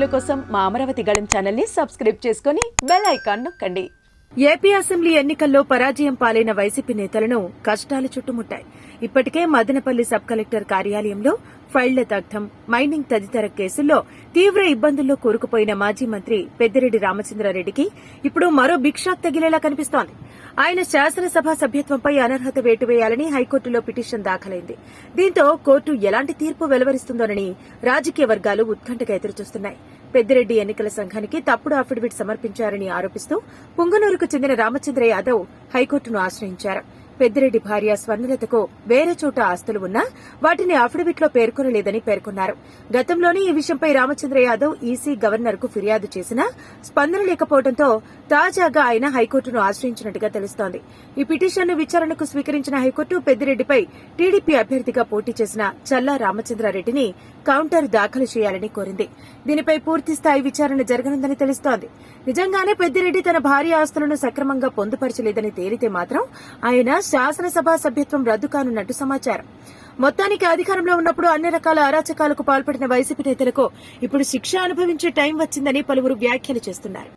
వీడియోల కోసం మా అమరావతి గళం ఛానల్ని సబ్స్క్రైబ్ చేసుకుని బెల్ ఐకాన్ నొక్కండి. ఏపీ అసెంబ్లీ ఎన్నికల్లో పరాజయం పాలైన వైసీపీ నేతలను కష్టాలు చుట్టుముట్టాయి. ఇప్పటికే మదనపల్లి సబ్ కలెక్టర్ కార్యాలయంలో ఫైళ్ళ దగ్ధం మైనింగ్ తదితర కేసుల్లో తీవ్ర ఇబ్బందుల్లో కూరుకుపోయిన మాజీ మంత్రి పెద్దిరెడ్డి రామచంద్రారెడ్డికి ఇప్పుడు మరో బిగ్ తగిలేలా కనిపిస్తోంది. ఆయన శాసనసభ సభ్యత్వంపై అనర్హత వేటు వేయాలని హైకోర్టులో పిటిషన్ దాఖలైంది. దీంతో కోర్టు ఎలాంటి తీర్పు వెలువరిస్తుందోనని రాజకీయ వర్గాలు ఉత్కంఠగా ఎదురుచూస్తున్నాయి. పెద్దిరెడ్డి ఎన్నికల సంఘానికి తప్పుడు అఫిడవిట్ సమర్పించారని ఆరోపిస్తూ పుంగనూరుకు చెందిన రామచంద్ర యాదవ్ హైకోర్టును ఆశ్రయించారు. పెద్దిరెడ్డి భార్య స్వర్ణలతకు వేరే చోట ఆస్తులు ఉన్నా వాటిని అఫిడవిట్లో పేర్కొనలేదని పేర్కొన్నారు. గతంలోనే ఈ విషయంపై రామచంద్ర యాదవ్ ఈసీ గవర్నర్కు ఫిర్యాదు చేసినా స్పందన లేకపోవడంతో తాజాగా ఆయన హైకోర్టును ఆశ్రయించినట్టుగా తెలుస్తోంది. ఈ పిటిషన్ను విచారణకు స్వీకరించిన హైకోర్టు పెద్దిరెడ్డిపై టీడీపీ అభ్యర్థిగా పోటీ చేసిన చల్లా రామచంద్రారెడ్డిని కౌంటర్ దాఖలు చేయాలని కోరింది. దీనిపై పూర్తి స్థాయి విచారణ జరగనుందని తెలుస్తోంది. నిజంగానే పెద్దిరెడ్డి తన భార్య ఆస్తులను సక్రమంగా పొందుపరచలేదని తేలితే మాత్రం ఆయన శాసనసభ సభ్యత్వం రద్దు కానున్నట్టు సమాచారం. మొత్తానికి అధికారంలో ఉన్నప్పుడు అన్ని రకాల అరాచకాలకు పాల్పడిన వైసీపీ నేతలకు ఇప్పుడు శిక్ష అనుభవించే టైం వచ్చిందని పలువురు వ్యాఖ్యలు చేస్తున్నారు.